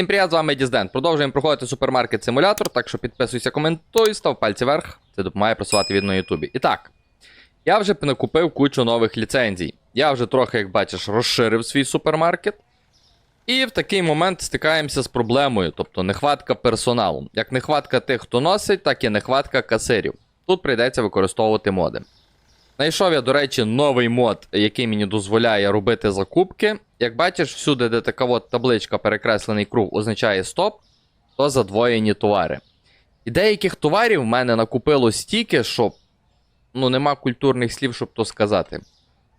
Всім привіт, з вами Діздент. Продовжуємо проходити супермаркет симулятор, так що підписуйся, коментуй, став пальці вверх. Це допомагає просувати від на Ютубі. І так, я вже накупив кучу нових ліцензій. Я вже трохи, як бачиш, розширив свій супермаркет. І в такий момент стикаємося з проблемою, тобто нехватка персоналу. Як нехватка тих, хто носить, так і нехватка касирів. Тут прийдеться використовувати моди. Знайшов я, до речі, новий мод, який мені дозволяє робити закупки. Як бачиш, всюди, де така от табличка перекреслений круг означає стоп, то задвоєні товари. І деяких товарів в мене накупило стільки, що ну, нема культурних слів, щоб то сказати.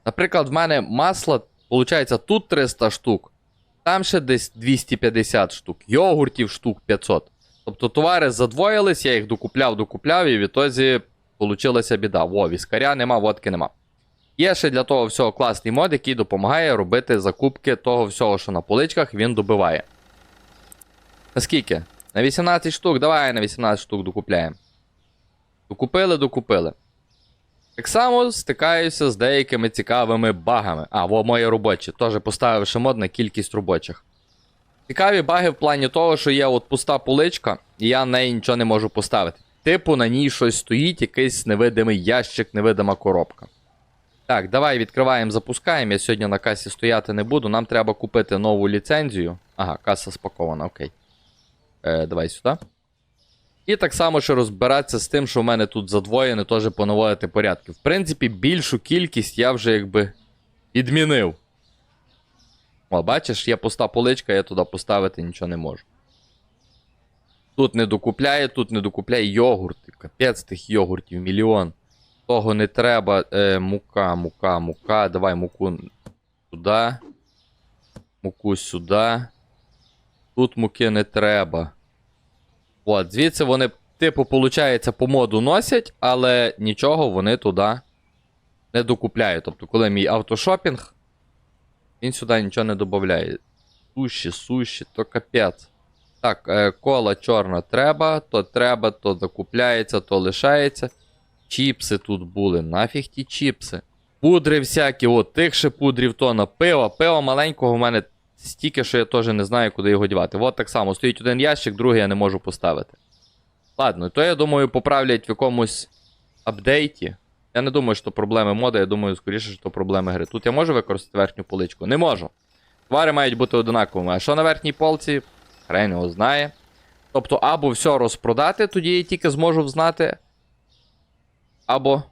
Наприклад, в мене масло, виходить, тут 300 штук, там ще десь 250 штук, йогуртів штук 500. Тобто товари задвоїлись, я їх докупляв, докупляв, і в ітозі получилася біда. Во, віскаря нема, водки нема. Є ще для того всього класний мод, який допомагає робити закупки того всього, що на поличках він добиває. Наскільки? На 18 штук, давай на 18 штук докупляємо. Докупили, докупили. Так само стикаюся з деякими цікавими багами. А, во мої робочі. Теж поставив ще мод на кількість робочих. Цікаві баги в плані того, що є от пуста поличка, і я на неї нічого не можу поставити. Типу, на ній щось стоїть, якийсь невидимий ящик, невидима коробка. Так, давай відкриваємо, запускаємо. Я сьогодні на касі стояти не буду. Нам треба купити нову ліцензію. Ага, каса спакована, окей. Е, давай сюди. І так само ще розбиратися з тим, що в мене тут задвоєне, теж понаводити порядки. В принципі, більшу кількість я вже якби відмінив. О, бачиш, є пуста поличка, я туди поставити нічого не можу. Тут не докупляє, тут не докупляє йогурти. Капець тих йогуртів, мільйон. Того не треба. Е, мука, мука, мука. Давай муку сюди. Муку сюди. Тут муки не треба. От, звідси вони, типу, виходить, по моду носять, але нічого вони туди не докупляють. Тобто, коли мій автошопінг, він сюди нічого не додає. Суші, суші, то капець. Так, е, кола чорна треба, то треба, то закупляється, то лишається. Чіпси тут були. Нафіг ті чіпси. Пудри всякі, от тих ще пудрів тона. Пива. Пива маленького в мене стільки, що я теж не знаю, куди його дівати. От так само. Стоїть один ящик, другий я не можу поставити. Ладно, то я думаю, поправлять в якомусь апдейті. Я не думаю, що проблеми моди, я думаю, скоріше, що проблеми гри. Тут я можу використати верхню поличку? Не можу. Твари мають бути одинаковими. А що на верхній полці? Хрен його знає. Тобто, або все розпродати, тоді я тільки зможу взнати. Або.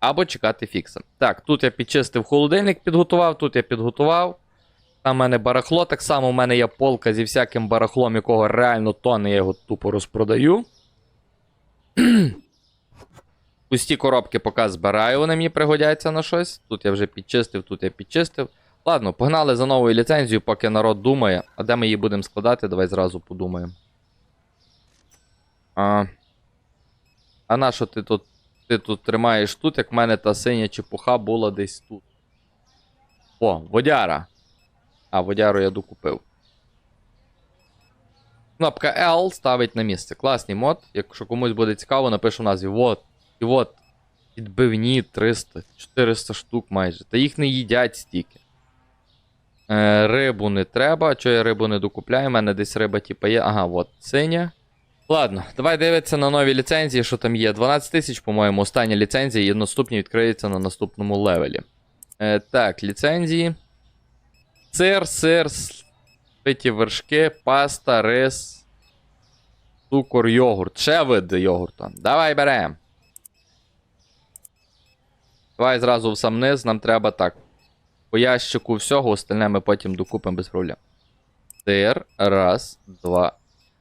Або чекати фікса. Так, тут я підчистив холодильник, підготував, тут я підготував. Там в мене барахло, так само в мене є полка зі всяким барахлом, якого реально тони, я його тупо розпродаю. Пусті коробки поки збираю, вони мені пригодяться на щось. Тут я вже підчистив, тут я підчистив. Ладно, погнали за новою ліцензією, поки народ думає. А де ми її будемо складати, давай зразу подумаємо. А, а на що ти тут, ти тут тримаєш тут, як в мене та синя чепуха була десь тут. О, водяра. А, водяру я докупив. Кнопка L ставить на місце. Класний мод. Якщо комусь буде цікаво, напишу в назві. Вот. І от. Підбивні 300, 400 штук майже. Та їх не їдять стільки. Е, рибу не треба. Чого я рибу не докупляю? У мене десь риба типа є. Ага, от синя. Ладно, давай дивитися на нові ліцензії, що там є. 12 тисяч, по-моєму, остання ліцензія, і наступні відкриються на наступному левелі. Е, так, ліцензії. Сир, сир, питі вершки, паста, рис, цукор, йогурт. Ще види йогурта. Давай берем. Давай зразу в сам низ, нам треба так. По ящику всього, остальне ми потім докупимо без проблем. Сир. Раз, два,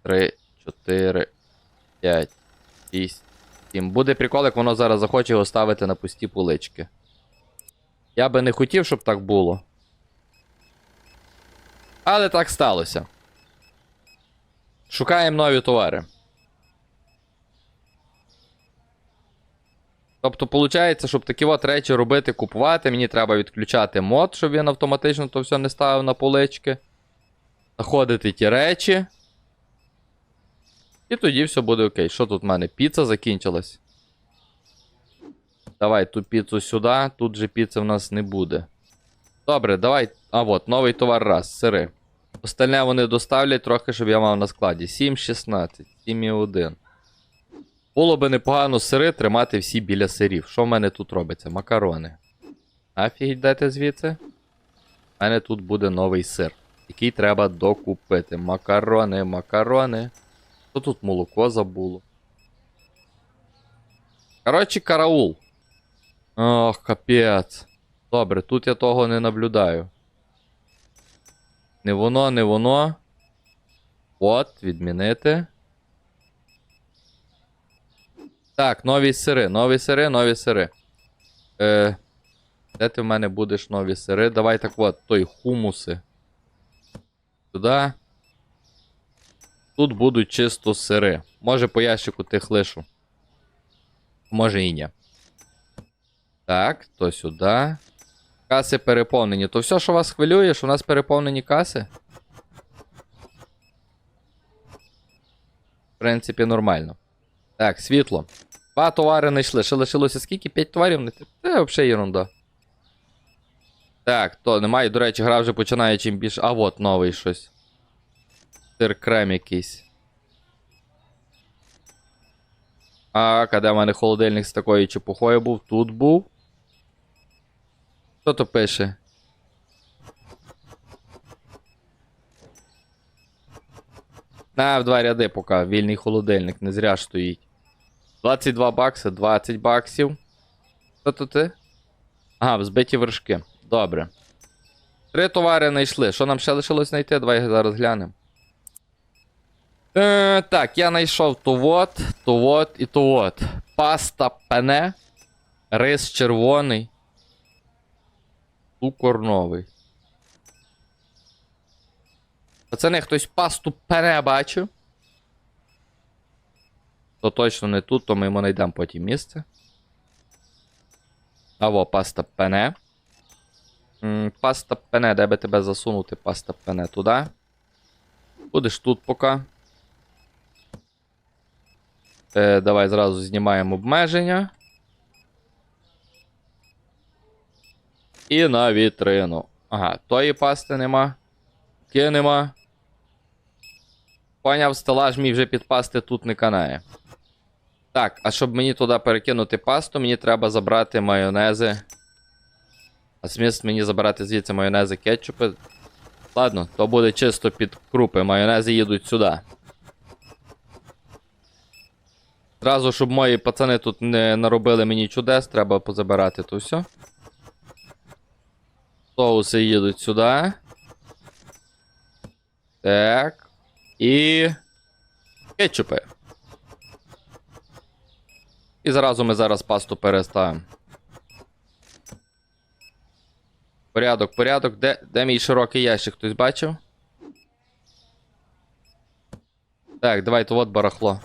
три, чотири, п'ять, шість, сім. Буде прикол, як воно зараз захоче його ставити на пусті полички. Я би не хотів, щоб так було. Але так сталося. Шукаємо нові товари. Тобто, виходить, щоб такі от речі робити, купувати, мені треба відключати мод, щоб він автоматично то все не ставив на полички. Знаходити ті речі. І тоді все буде окей. Що тут в мене? Піца закінчилась. Давай ту піцу сюди, тут же піци в нас не буде. Добре, давай. А от, новий товар раз, сири. Остальне вони доставлять трохи, щоб я мав на складі. 7,16, 7,1. Було би непогано сири тримати всі біля сирів. Що в мене тут робиться? Макарони. Афігіть дайте звідси. У мене тут буде новий сир, який треба докупити. Макарони, макарони. Що тут молоко забуло? Коротше, караул. Ох, капець. Добре, тут я того не наблюдаю. Не воно, не воно. От, відмінити. Так, нові сири, нові сири, нові сири. Е, де ти в мене будеш нові сири? Давай так от, той хумуси. Туди. Тут будуть чисто сири. Може по ящику тих лишу. Може і ні. Так, то сюди. Каси переповнені. То все, що вас хвилює, що у нас переповнені каси? В принципі, нормально. Так, світло. Два товари не йшли. Ще лишилося скільки? П'ять товарів Це взагалі ерунда. Так, то немає, до речі, гра вже починає чим більше. А от новий щось. Сир крем якийсь. А, де в мене холодильник з такою чепухою був? Тут був. Хто то пише? На, в два ряди поки. Вільний холодильник, не зря стоїть. 22 бакси, 20 баксів. Що то ти? Ага, взбиті вершки. Добре. Три товари знайшли. Що нам ще лишилось знайти? Давай зараз глянемо. Е, так, я знайшов товот, товот і товот. Паста пене. Рис червоний. Цукор новий. Пацани, хтось пасту пене бачив? То точно не тут, то ми йому знайдемо потім місце. Аво, паста пене. Паста пене, де би тебе засунути паста пене туди. Будеш тут поки. Е, давай зразу знімаємо обмеження. І на вітрину. Ага, тої пасти нема. Ки нема. Поняв, стелаж мій вже підпасти тут не канає. Так, а щоб мені туди перекинути пасту, мені треба забрати майонези. А зміст мені забрати звідси майонези кетчупи. Ладно, то буде чисто під крупи. Майонези їдуть сюди. Зразу, щоб мої пацани тут не наробили мені чудес, треба позабирати то все. Соуси їдуть сюди. Так. І. Кетчупи. І зразу ми зараз пасту переставимо. Порядок, порядок. Де, де мій широкий ящик? Хтось бачив? Так, давайте от барахло.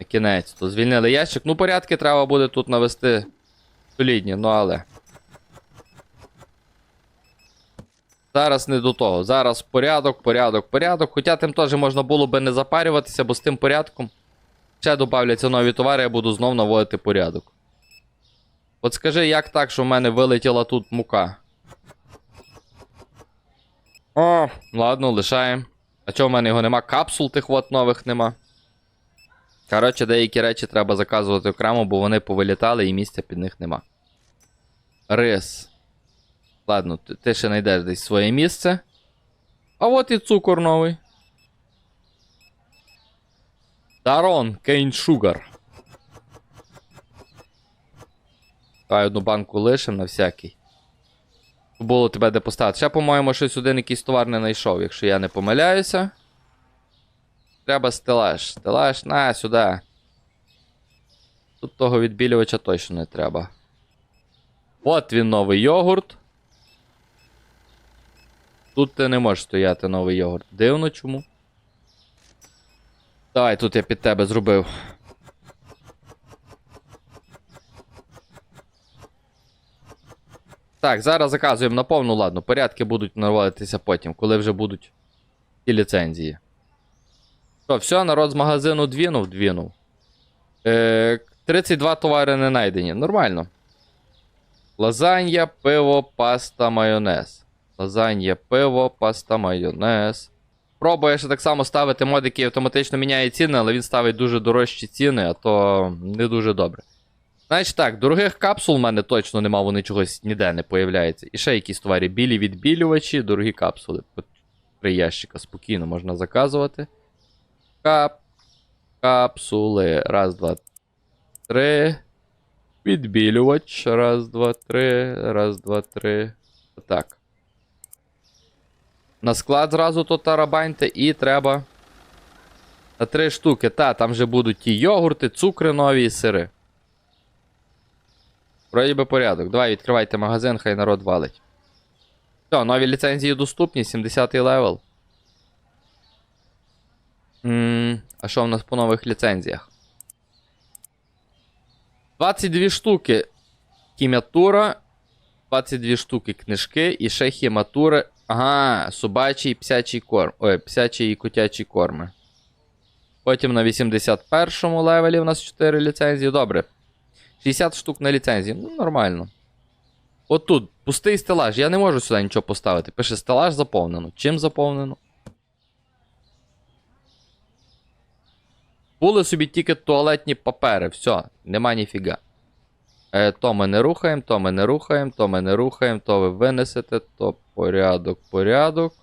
На Кінець. То звільнили ящик. Ну, порядки треба буде тут навести солідні, ну але. Зараз не до того. Зараз порядок, порядок, порядок. Хоча тим теж можна було би не запарюватися, бо з тим порядком ще додавляться нові товари, я буду знов наводити порядок. От скажи, як так, що в мене вилетіла тут мука? О, ладно, лишаємо. А чого в мене його нема? Капсул тих от нових нема. Коротше, деякі речі треба заказувати окремо, бо вони повилітали і місця під них нема. Рис. Ладно, ти ще знайдеш десь своє місце. А от і цукор новий. Дарон, Кейн Шугар. Давай одну банку лишим на всякий. Було тебе де поставити. Ще, по-моєму, щось один якийсь товар не знайшов, якщо я не помиляюся. Треба стелаж. Стелаж, на, сюди. Тут того відбілювача точно не треба. От він новий йогурт. Тут ти не можеш стояти новий йогурт. Дивно чому. Давай, тут я під тебе зробив. Так, зараз заказуємо на повну, ладно. Порядки будуть наводитися потім, коли вже будуть ті ліцензії. Що, все, народ з магазину двінув, двінув. Е, 32 товари не знайдені. Нормально. Лазанья, пиво, паста, майонез. лазанья, пиво, паста, майонез. Пробує ще так само ставити мод, який автоматично міняє ціни, але він ставить дуже дорожчі ціни, а то не дуже добре. Значить так, дорогих капсул в мене точно нема, вони чогось ніде не появляються. І ще якісь товари. Білі відбілювачі, дорогі капсули. Три ящика спокійно можна заказувати. Кап. Капсули. Раз, два, три. Відбілювач. Раз, два, три. Раз, два, три. Так. На склад зразу то тарабаньте і треба. На три штуки. Та, там вже будуть ті йогурти, цукри нові і сири. Вроді би порядок. Давай відкривайте магазин, хай народ валить. Все, нові ліцензії доступні, 70 левел. м а що в нас по нових ліцензіях? 22 штуки хіміатура, 22 штуки книжки і ще хіматури. Ага, собачий псячий корм. Ой, псячий і котячий корми. Потім на 81 левелі у нас 4 ліцензії. Добре. 60 штук на ліцензії. Ну, нормально. Отут, пустий стелаж. Я не можу сюди нічого поставити. Пише стелаж заповнено. Чим заповнено? Були собі тільки туалетні папери. Все, нема ніфіга. Е, то ми не рухаємо, то ми не рухаємо, то ми не рухаємо, то ви винесете, то порядок, порядок.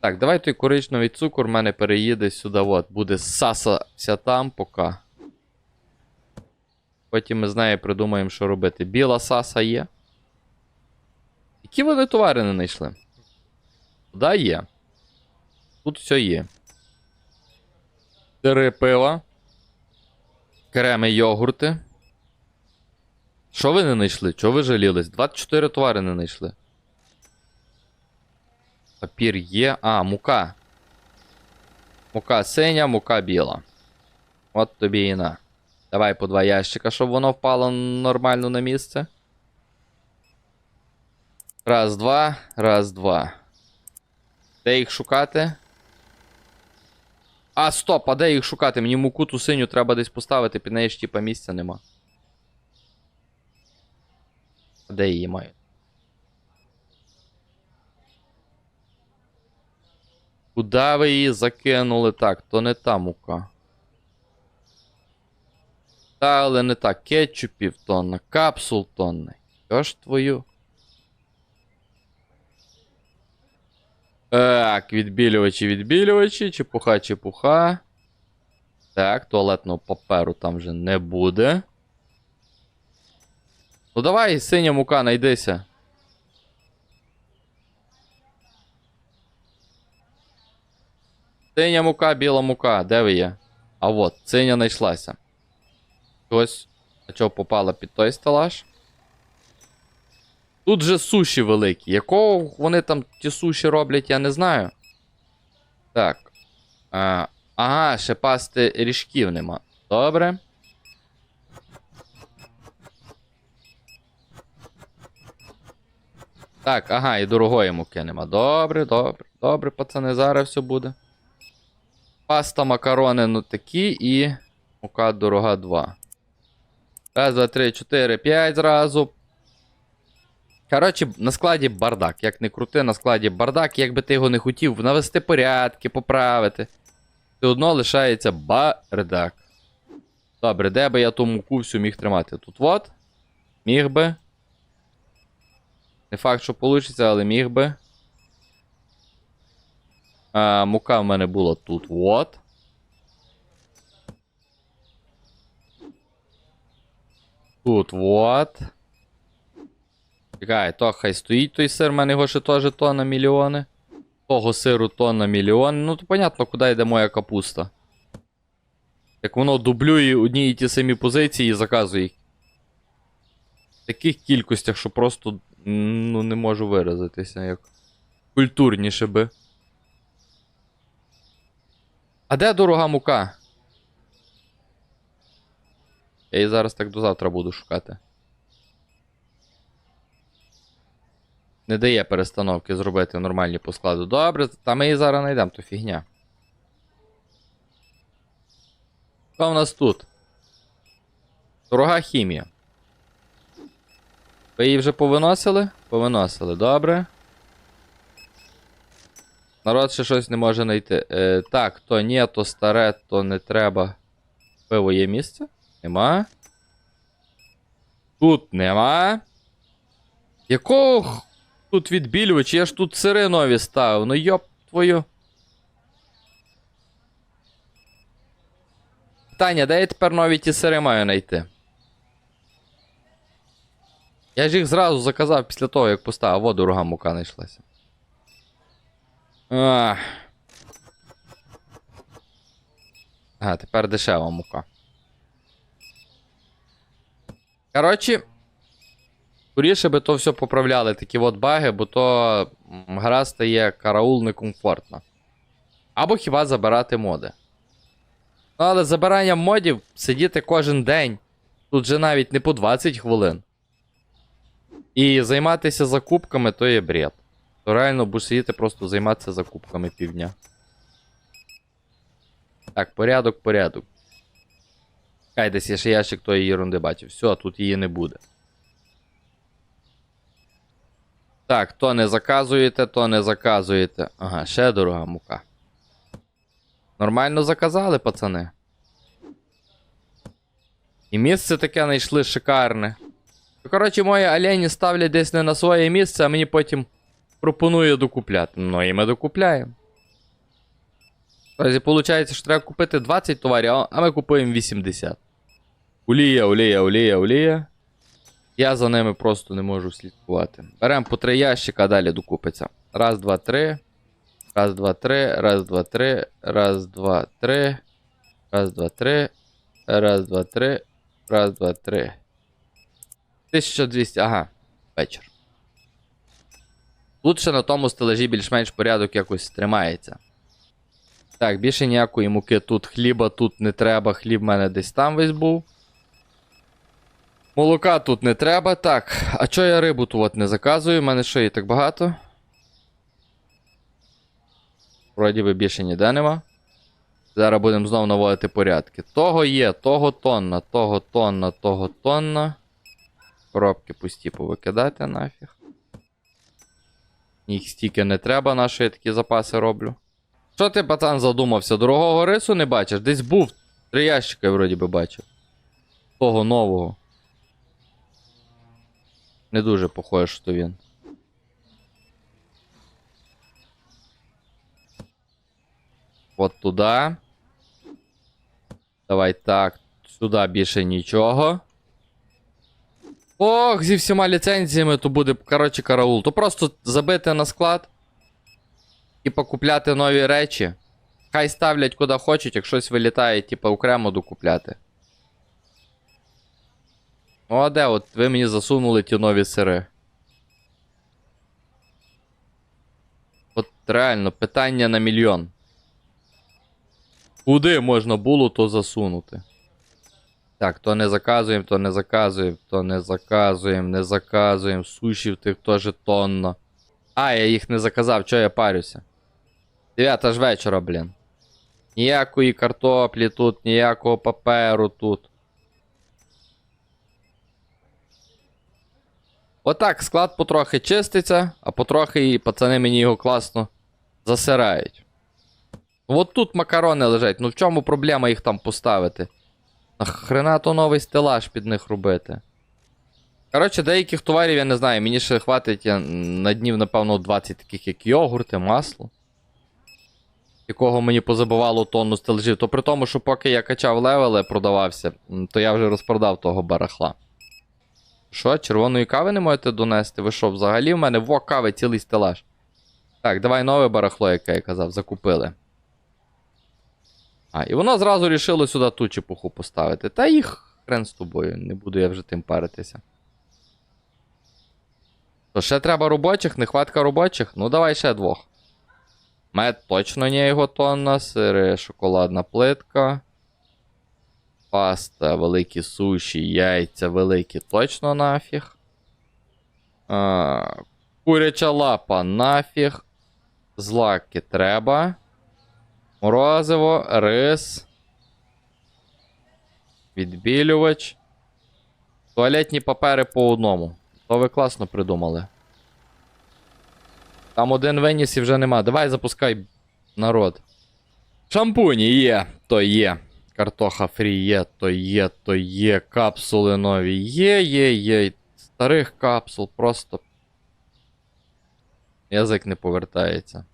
Так, давай той коричневий цукор в мене переїде сюди. От, буде саса там поки. Потім ми з нею придумаємо, що робити. Біла саса є. Які вони товари не знайшли? Да, є. Тут все є. Три пива. Креми йогурти. Що ви не знайшли? Чого ви жалілись? 24 товари не знайшли. Папір є. А, мука. Мука синя, мука біла. От тобі і на. Давай по два ящика, щоб воно впало нормально на місце. Раз, два, раз, два. Де їх шукати? А, стоп, а де їх шукати? Мені муку ту синю треба десь поставити, під неї ж типа місця нема. А Де її маю? Куда ви її закинули так? То не та мука. Та, але не так. Кетчупів тонна, капсул тонна. Ж твою? Так, відбілювачі, відбілювачі, чепуха, чепуха. Так, туалетного паперу там вже не буде. Ну давай, синя мука, найдися. Синя мука, біла мука, де ви є? А от, синя знайшлася. Ось. А чого попала під той стелаж? Тут же суші великі. Якого вони там ті суші роблять, я не знаю. Так. А, ага, ще пасти ріжків нема. Добре. Так, ага, і дорогої муки нема. Добре, добре, добре, пацани, зараз все буде. Паста макарони, ну такі і. Мука дорога 2. Раз, два, три, чотири, п'ять зразу. Коротше, на складі бардак. Як не крути, на складі бардак, як би ти його не хотів навести порядки, поправити. Все одно лишається бардак. Добре, де би я ту муку всю міг тримати? Тут от. Міг би. Не факт, що вийде, але міг би. А, мука в мене була тут от. Тут вот. Чекай, то хай стоїть той сир, в мене його ще теж тонна мільйони. Того сиру тонна мільйони. Ну, то понятно, куди йде моя капуста. Як воно дублює одні і ті самі позиції і заказує їх. В таких кількостях, що просто ну, не можу виразитися як. Культурніше би. А де дорога мука? Я її зараз так до завтра буду шукати. Не дає перестановки зробити нормальні по складу. Добре, та ми її зараз знайдемо, то фігня. Що в нас тут? Дорога хімія. Ви її вже повиносили? Повиносили, добре. Народ ще щось не може знайти. Е, так, то ні, то старе, то не треба. Пиво є місце? Нема. Тут нема. Якого тут відбілювач? Я ж тут сири нові ставив. Ну йоп твою. Питання, де я тепер нові ті сири маю знайти? Я ж їх зразу заказав після того, як поставив, Во, дорога мука знайшлася. Ах. А, тепер дешева мука. Коротше, скоріше би то все поправляли, такі от баги, бо то гра стає караул некомфортно. Або хіба забирати моди. Ну, але забирання модів сидіти кожен день. Тут же навіть не по 20 хвилин. І займатися закупками то є бред. То реально будеш сидіти просто займатися закупками півдня. Так, порядок, порядок. Хай десь я ще ящик тої ерунди бачив. Все, тут її не буде. Так, то не заказуєте, то не заказуєте. Ага, ще дорога мука. Нормально заказали, пацани. І місце таке знайшли шикарне. Ну, Коротше, мої олені ставлять десь не на своє місце, а мені потім пропонує докупляти. Ну і ми докупляємо. Тобто, виходить, що треба купити 20 товарів, а- ми купуємо 80. Олія, олія, олія, олія. Я за ними просто не можу слідкувати. Беремо по три ящика, далі докупиться. Раз, два, три. Раз, два, три. Раз, два, три. Раз, два, три. Раз, два, три. Раз, два, три. Раз, два, три. 1200, ага, вечір. Ще на тому стележі більш-менш порядок якось тримається. Так, більше ніякої муки тут, хліба тут не треба, хліб в мене десь там весь був. Молока тут не треба. Так, а чого я рибу тут не заказую? У мене що її так багато? Вроді би більше ніде нема. Зараз будемо знову наводити порядки. Того є, того тонна, того тонна, того тонна. Коробки пусті повикидати нафіг. Їх стільки не треба, на що я такі запаси роблю. Що ти, пацан, задумався? Дорогого рису не бачиш? Десь був. Три ящика, вроді би, бачив. Того нового. Не дуже похоже, що він. От туди. Давай так. Сюди більше нічого. Ох, зі всіма ліцензіями то буде, коротше, караул. То просто забити на склад і покупляти нові речі. Хай ставлять куди хочуть, як щось вилітає, типа окремо докупляти. О, а де от ви мені засунули ті нові сири. От реально, питання на мільйон. Куди можна було то засунути? Так, то не заказуємо, то не заказуємо, то не заказуємо, не заказуємо. Сушів тих теж тонна. А, я їх не заказав, чого я парюся? Дев'ята ж вечора, блін. Ніякої картоплі тут, ніякого паперу тут. Отак склад потрохи чиститься, а потрохи і пацани мені його класно засирають. От тут макарони лежать, ну в чому проблема їх там поставити? Нахрена то новий стелаж під них робити. Коротше, деяких товарів я не знаю, мені ще хватить на днів, напевно, 20 таких як йогурти, масло. Якого мені позабивало тонну стележів. То при тому, що поки я качав левели, продавався, то я вже розпродав того барахла. Що, червоної кави не можете донести? Ви що, взагалі в мене во кави цілий стелаж. Так, давай нове барахло, яке я казав, закупили. А, і воно зразу рішило сюди ту чепуху поставити. Та їх хрен з тобою, не буду я вже тим паритися. То ще треба робочих, нехватка робочих? Ну давай ще двох. Мед точно не його тонна, сири, шоколадна плитка. Паста, великі суші, яйця великі, точно нафіг. А, куряча лапа нафіг. Злаки треба. Морозиво, рис. Відбілювач. Туалетні папери по одному. То ви класно придумали. Там один виніс і вже нема. Давай запускай народ. Шампуні є, то є. Картоха фрі є, то є, то є. Капсули нові. Є, є, є. Старих капсул просто. Язик не повертається.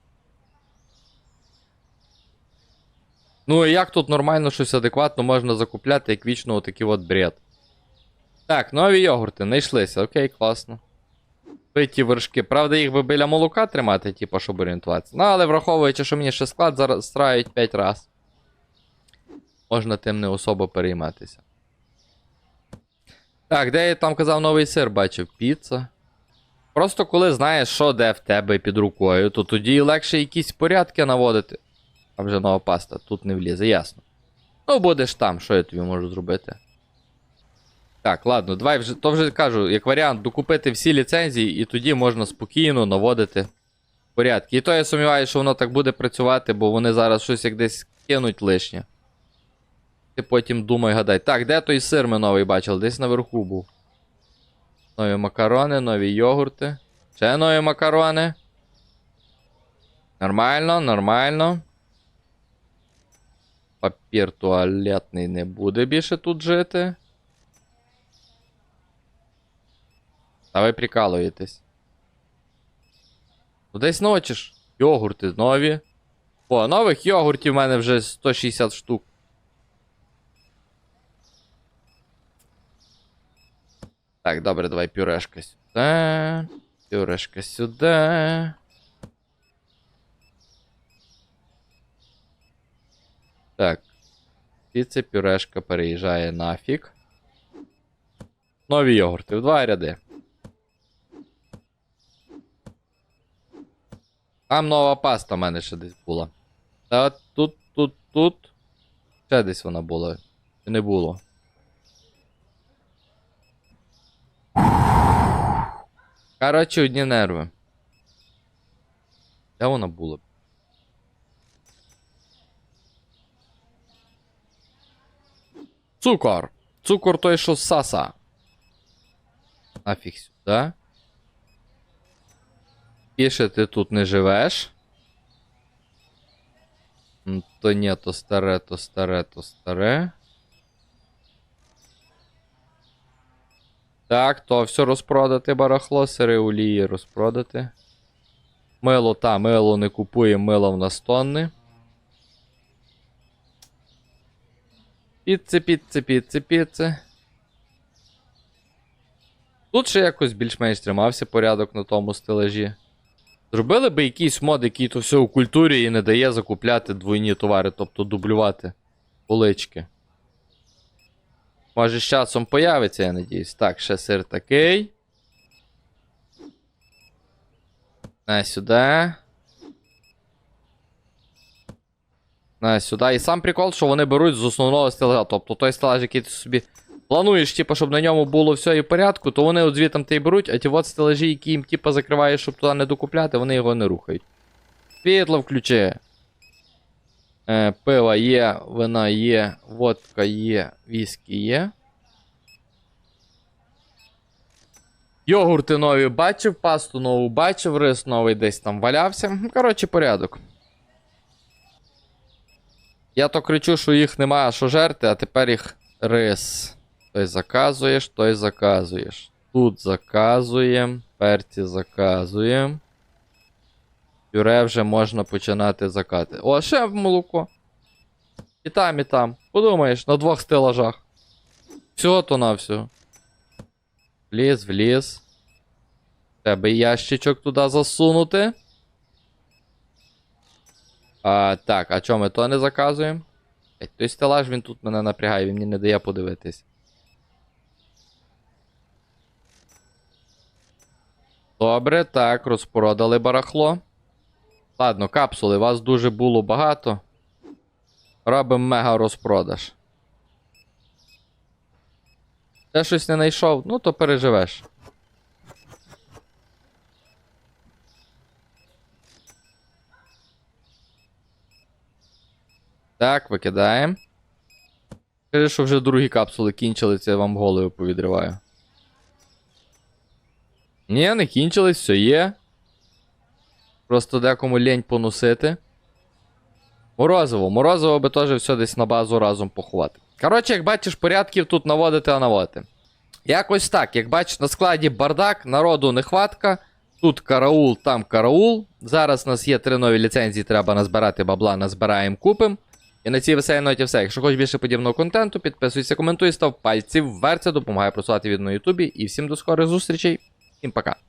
Ну і як тут нормально щось адекватно можна закупляти, як вічно отакий от бред. Так, нові йогурти, знайшлися, окей, класно. Питі вершки. Правда, їх би біля молока тримати, типу, щоб орієнтуватися. Ну, але враховуючи, що мені ще склад зараз страють 5 раз. Можна тим не особо перейматися. Так, де я там казав новий сир, бачив, піца. Просто коли знаєш, що де в тебе під рукою, то тоді легше якісь порядки наводити. Там вже нова паста, тут не влізе, ясно. Ну, будеш там, що я тобі можу зробити. Так, ладно, давай вже, то вже кажу, як варіант, докупити всі ліцензії, і тоді можна спокійно наводити порядки. І то я сумніваюся, що воно так буде працювати, бо вони зараз щось як десь кинуть лишнє. Ти потім думай, гадай. Так, де той сир ми новий бачили? Десь наверху був. Нові макарони, нові йогурти. Ще нові макарони. Нормально, нормально. Папір туалетний не буде більше тут жити. Та ви прикалуєтесь. Ну десь ночі ж. Йогурти нові. О, нових йогуртів в мене вже 160 штук. Так, добре, давай пюрешка сюди. Пюрешка сюди. Так. Піце пюрешка переїжджає нафіг. Нові йогурти в два ряди. Там нова паста в мене ще десь була. Та тут, тут, тут. Ще десь вона була. Чи не було? Коротше, одні нерви. Де вона була? Цукор. Цукор той, що саса. Нафіг сюди. Піше ти тут не живеш. То ні, то старе, то старе, то старе. Так, то все розпродати барахло, сири олії розпродати. Мило, та, мило не купуємо, мило в нас тонни. Піци, піци, піци, піци. Тут ще якось більш-менш тримався порядок на тому стележі. Зробили би якийсь мод, який то все у культурі і не дає закупляти двойні товари, тобто дублювати полички. Може, з часом появиться, я надіюсь. Так, ще сир такий. На сюди. На сюди. І сам прикол, що вони беруть з основного стелажа. Тобто той стелаж, який ти собі плануєш, типу, щоб на ньому було все і в порядку, то вони от звітом те й беруть, а ті от стелажі, які їм типу, закриваєш, щоб туди не докупляти, вони його не рухають. Світло включи. Е, пиво є, вина є, водка є, віскі є. Йогурти нові бачив, пасту нову бачив, рис новий десь там валявся. Коротше, порядок. Я то кричу, що їх немає що жерти, а тепер їх рис. Той заказуєш, той заказуєш. Тут заказуємо, перці заказуємо. Пюре вже можна починати закати. О, ще молоко. І там, і там. Подумаєш, на двох стелажах. Всього то на всього. Вліз, вліз. Треба ящичок туди засунути. А, так, а чому ми то не заказуємо? Той стелаж він тут мене напрягає, він мені не дає подивитись. Добре, так, розпродали барахло. Ладно, капсули, вас дуже було багато. Робимо мега розпродаж. Те щось не знайшов, ну то переживеш. Так, викидаємо. Скажи, що вже другі капсули кінчили, це я вам голову повідриваю. Ні, не кінчились, все є. Просто декому лень поносити. Морозиво, морозиво би теж все десь на базу разом поховати. Коротше, як бачиш, порядків тут наводити, а наводити. Якось так, як бачиш, на складі бардак, народу нехватка. Тут караул, там караул. Зараз у нас є три нові ліцензії, треба назбирати бабла, назбираємо, купимо. І на цій веселій ноті все. Якщо хочеш більше подібного контенту, підписуйся, коментуй, став пальці вверх, це допомагає просувати відео на Ютубі. І всім до скорих зустрічей. Всім пока.